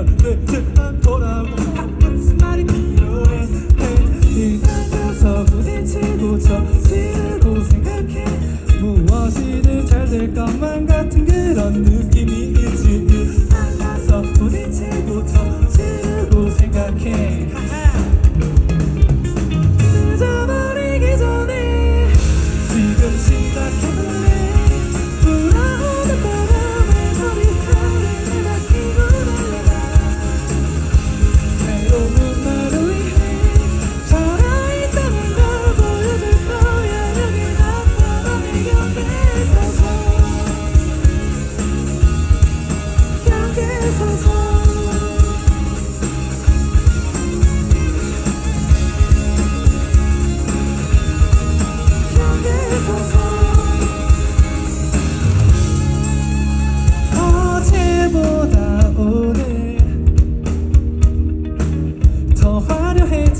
하나 둘셋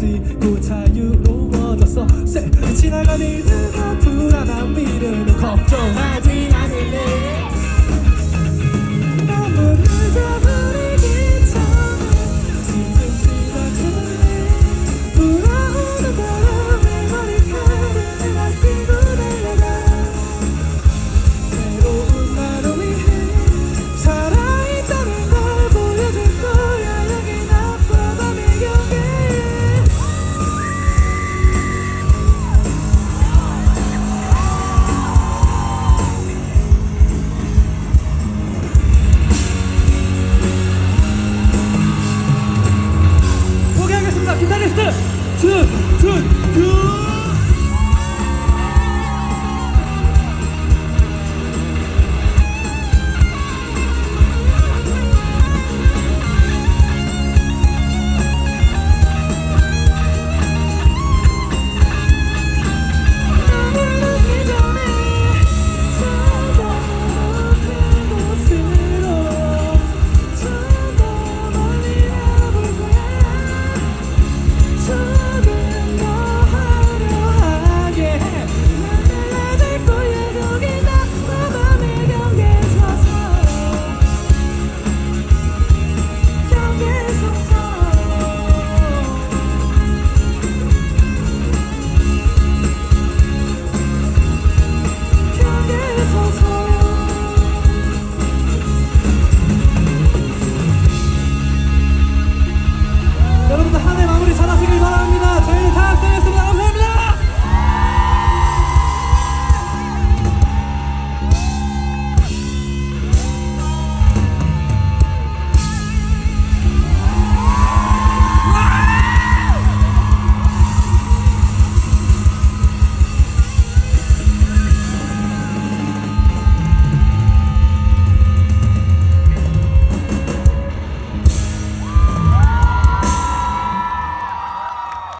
지고 그 자유로워졌어 새 지나간 이들 아픈 하나 미래는 걱정